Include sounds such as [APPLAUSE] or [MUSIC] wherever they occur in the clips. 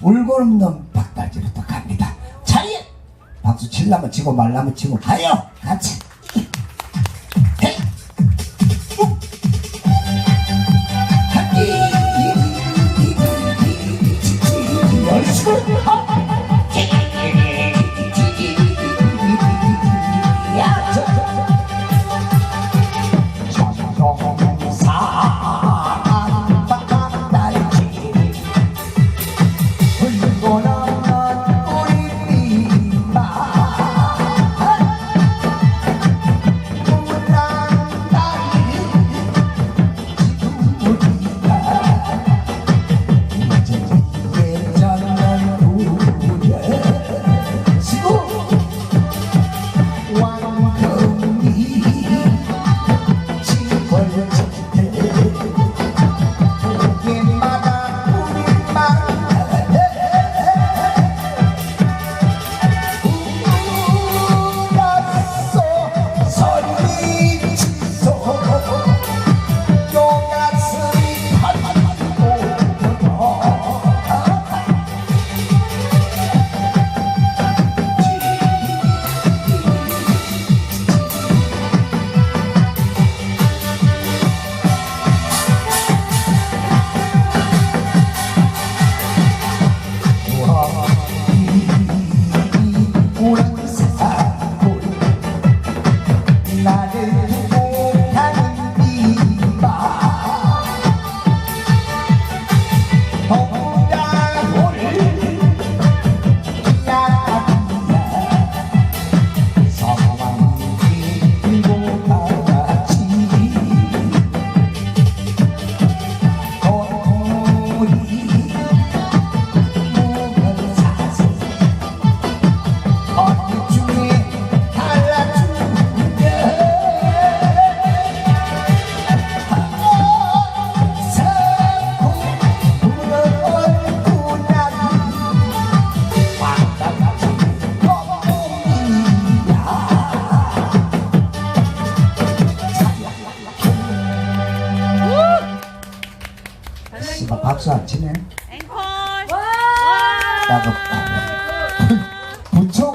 울고 없는 박달지로 또 갑니다. 자리! 박수 칠라면 치고 말라면 치고 가요! 같이!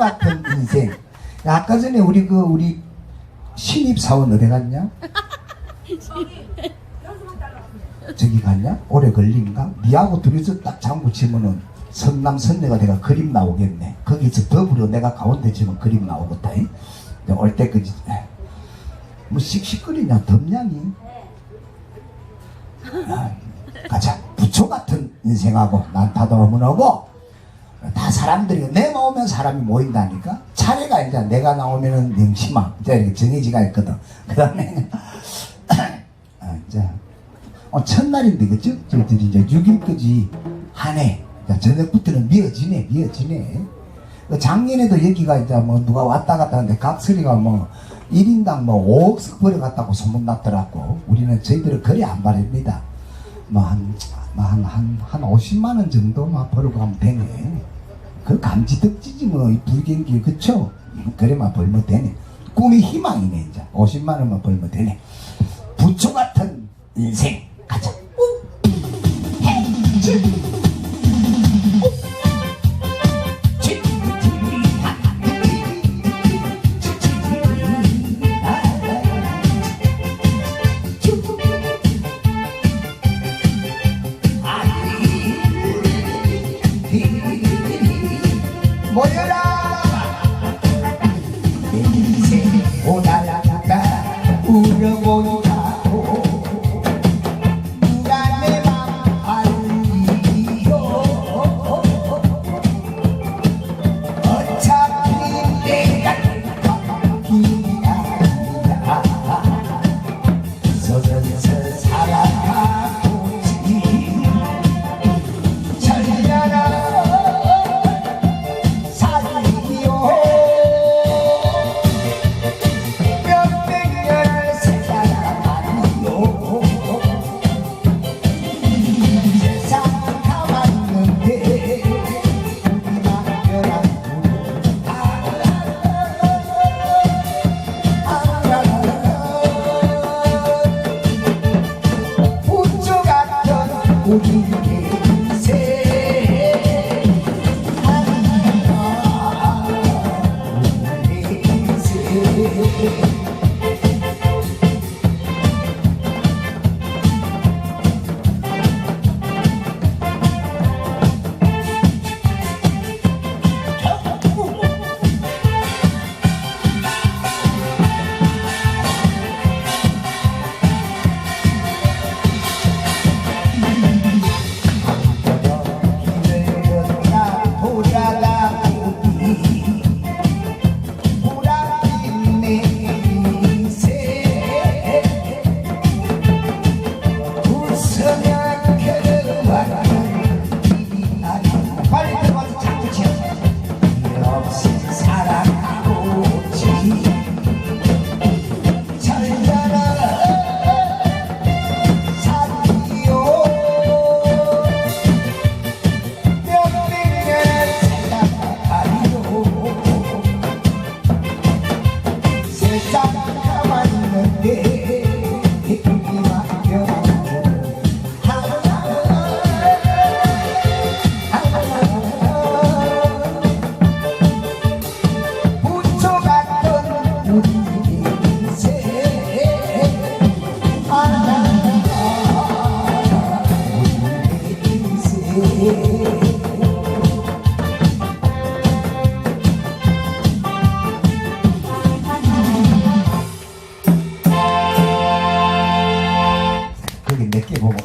같은 인생. 야, 아까 전에 우리 그 우리 신입 사원 어디 갔냐? 저기 갔냐? 오래 걸린가? 니하고 둘이서 딱 장구 치면은 선남 선녀가 내가 그림 나오겠네. 거기서 더불어 내가 가운데 치면 그림 나오겠다. 올 때까지 뭐 씩씩거리냐 덥냐니? 야, 가자. 부처 같은 인생하고 난타도 어머하고 다 사람들이 내 나오면 사람이 모인다니까? 차례가 이제 내가 나오면은 영심아 이제 정해지가 있거든. 그 다음에 [COUGHS] 아, 이제 어, 첫날인데 그죠 저희들이 이제 6일까지 한해. 저녁부터는 미어지네 미어지네. 그 작년에도 여기가 이제 뭐 누가 왔다 갔다 하는데 각설이가 뭐 1인당 뭐 5억씩 벌어갔다고 소문났더라고. 우리는 저희들은 거리 안 바랍니다. 뭐한 한, 한, 한 50만 원 정도만 벌고 가면 되네. 그 감지덕지지 뭐, 이 불경기, 그쵸? 그래만 벌면 되네. 꿈이 희망이네, 이제. 50만 원만 벌면 되네. 부처 같은 인생, 가자. 인생 오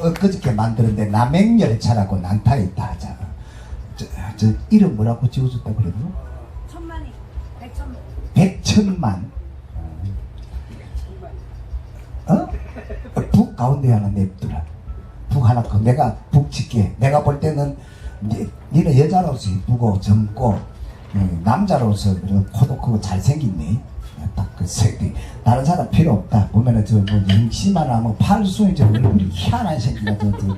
엊그저께 만드는데 남행열차라고 난타에 있다 하잖아 저, 저 이름 뭐라고 지어줬다 그래도? 천만이 백천만. 백천만. 어? 북 가운데 하나 냅두라. 북 하나 거. 내가 북 짓게. 내가 볼 때는 니는 여자로서 이쁘고 젊고 음, 남자로서 코도 크고 잘생겼네 딱그 색이 다른 사람 필요 없다. 보면은 저뭐 영심하나 뭐 팔순이 저 얼굴이 희한한 새끼가 저, 저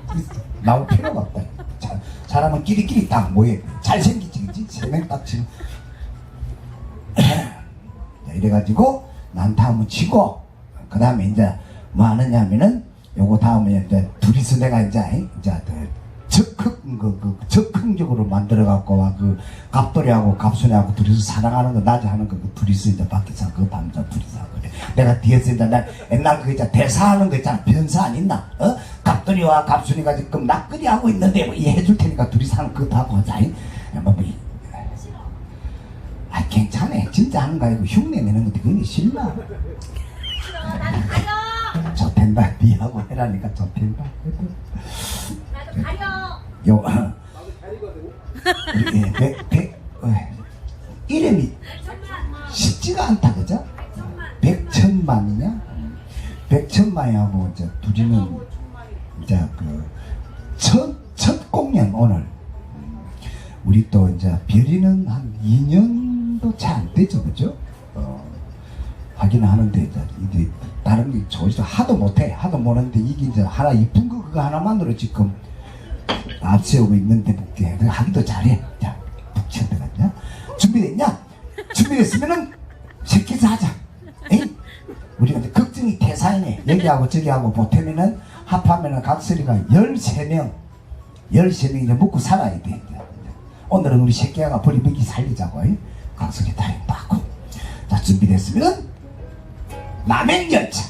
나올 필요가 없다. 자, 사람은 끼리끼리 딱 모여. 잘생기지 그지 세명 딱 지금. [CLEARS THROAT] 자, 이래가지고 난타 한번 치고 그 다음에 이제 뭐 하느냐 하면은 요거 다음에 이제 둘이서 내가 이제 이제 그 적극 그, 그 적극적으로 만들어 갖고 와그 갑돌이하고 갑순이하고 둘이서 사랑하는 거 낮에 하는 거 그 둘이서 이제 밖에서 그거 밤새 둘이서 하고 그래. 내가 뒤에서 이제 나 옛날 그 있잖아. 대사하는 거 있잖아. 변사 안 있나? 어? 갑돌이와 갑순이가 지금 낚으리 하고 있는데 뭐 이해해 줄 테니까 둘이서 하는 그거 하고 하자. 이. 뭐, 뭐, 이- 아 괜찮아. 진짜 하는 거 아니고 흉내 내는 것도 그게 싫나? 가려! 좋텐다 니하고 해라니까 좋텐다 나도 가려 요 우리 예, 백, 백, 어, 이름이 쉽지가 않다 그죠? 백천만 백천만이냐? 백천만이하고 이제 둘이는 이제 그첫 첫 공연 오늘 음, 우리 또 이제 별이는 한 2년도 채안 되죠 그죠? 어, 하긴 하는데 이제 이게 다른 게 저기서 하도 못해 하도 못하는데 이게 이제 하나 이쁜 거 그거 하나만으로 지금 앞세우고 있는데 볼게 내가 하기도 잘해. 자 북치 들어갔냐? 준비됐냐? 준비됐으면은 새끼서 하자. 에이? 우리가 이제 걱정이 태산이네. 여기하고 저기하고 보태면은 합하면은 각설이가 13명. 13명이 이제 먹고 살아야 돼. 오늘은 우리 새끼가 버리 먹기 살리자고. 이. 각설이 다리 빠고. 자 준비됐으면 남행 열차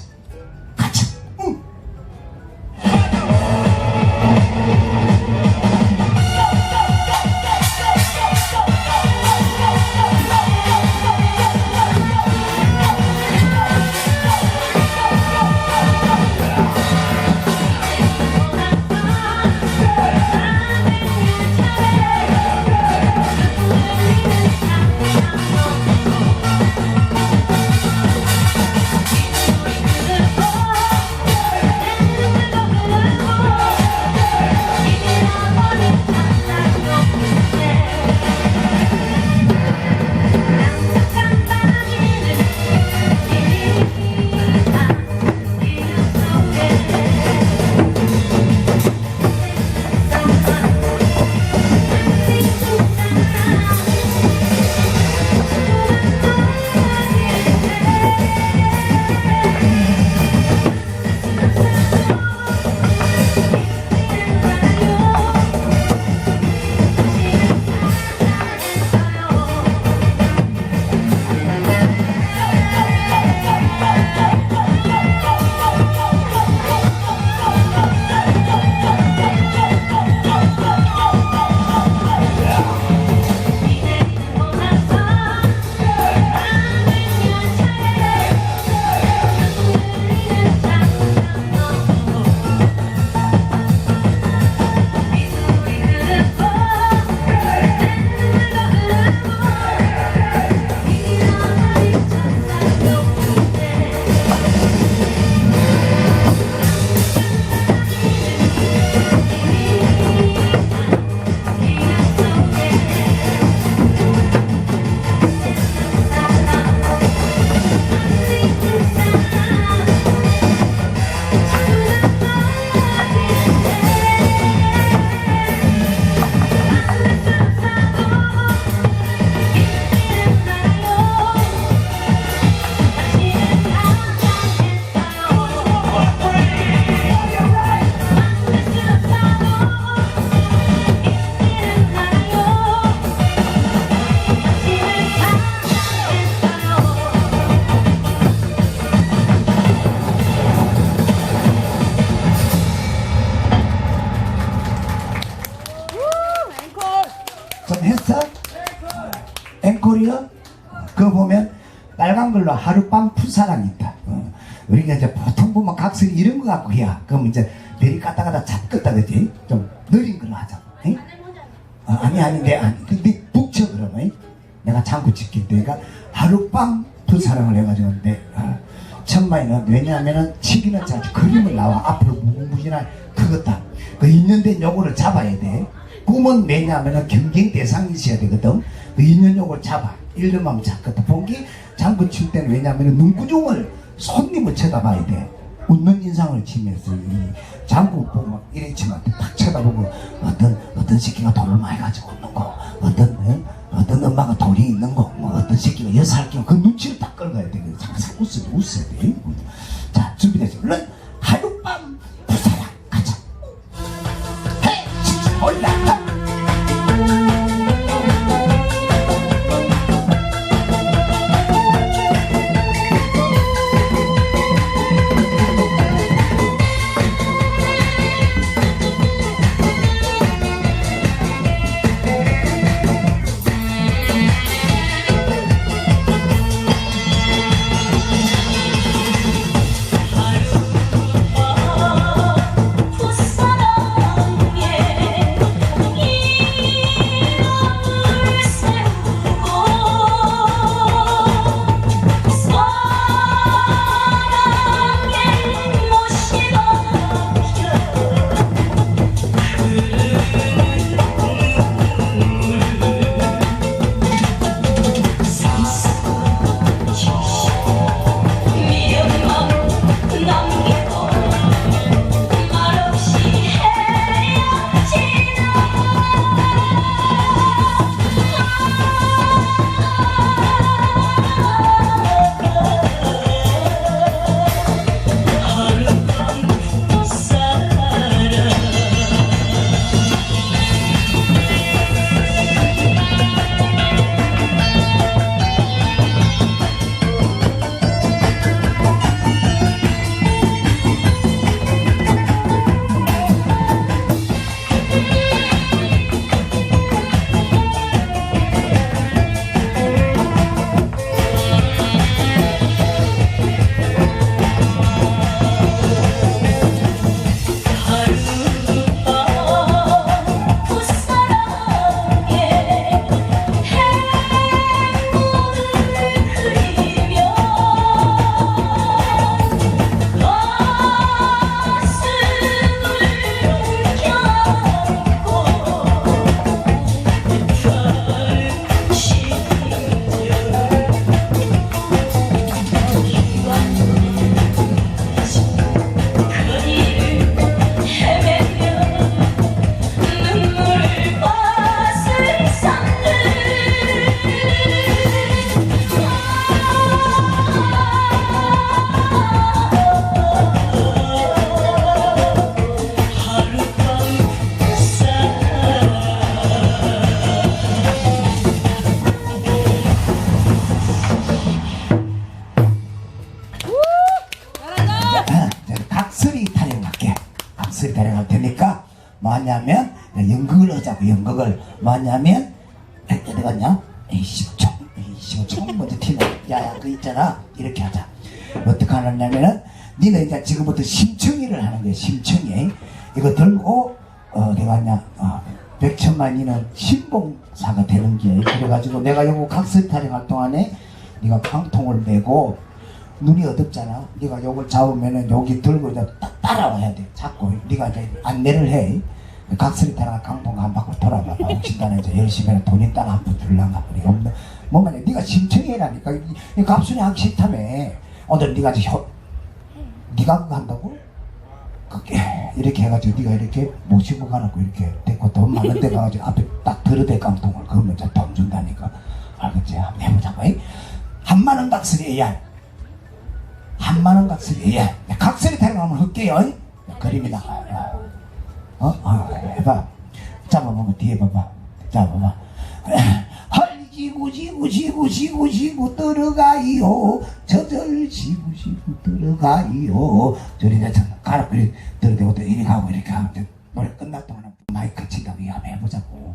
그거 보면 빨간 걸로 하룻밤 푸사랑이 있다. 어. 우리가 이제 보통 보면 각설이 이런 거 갖고 해야. 그럼 이제 베리 갖다 갖다 잡겠다 그지? 좀 느린 걸로 하자. 어, 아니 아닌데 아니 근데 북쳐 그러면 내가 장구 지킬 때가 하룻밤 푸사랑을 해가지고 근데 어, 천만이는 왜냐하면은 치기는 잘 그림을 나와 앞으로 무궁무진한 그거다. 그 있는데 요거를 잡아야 돼. 꿈은 왜냐하면은 경쟁 대상이 있어야 되거든. 그 있는 요걸 잡아. 일름하면 잡거든. 본게 장구 칠 때는 왜냐하면은 눈구종을 손님을 쳐다봐야 돼. 웃는 인상을 치면서 이 장구 보면 이래 치면 딱 쳐다보고 어떤 어떤 새끼가 돈을 많이 가지고 있는 거 어떤 에? 어떤 엄마가 돈이 있는 거 뭐 어떤 새끼가 여살 끼고 그 눈치를 딱 끌어가야 돼. 항상 돼. 웃어야 돼. 자 준비됐어. 얼른 연극을 뭐냐면 어디 갔냐? 에이씨 총 에이씨 총 먼저 튀는 야야 그 있잖아 이렇게 하자. 어떻게 하느냐면은 니는 이제 지금부터 심청이를 하는 거야 심청이 이거 들고 어 어디 갔냐? 어, 백천만 이는 신봉사가 되는 게 그래가지고 내가 요거 각설이 타령할 동안에 네가 방통을 메고 눈이 어둡잖아. 네가 요걸 잡으면은 여기 들고 이제 딱 따라와야 돼. 잡고 네가 이제 안내를 해. 각설이 타라 강동가 한 바퀴 돌아봐봐. 이제 열심히 해서 돈 있다가 한푼 줄란가 그래. 없는 해. 네가 신청해라니까. 이, 이 갑순이 하기 싫다며. 오늘 네가 혀, 네가 그거 한다고? 그게 이렇게 해가지고 네가 이렇게 모시고 가라고 이렇게 됐고 돈 많은 데 가가지고 앞에 딱 들어대 깡통을 그러면 이제 돈 준다니까. 알겠지? 한번 해보자고. 이? 한만 원 각설이 야. 한만 원 각설이 예. 각설이 타령하면 할게요. 그림이 나가요. 어? 어, 해봐. 잡아보면 뒤에 봐봐. 잡아봐. [CLEARS THROAT] 헐지구 지구 지구 지구 지구 들어가요. 저절 지구 지구 들어가요. 저리 내서 가라 그리 들어대고 또 이리 가고 이렇게 하면 돼. 노래 끝날 동안 마이크 친다고 한번 해보자고.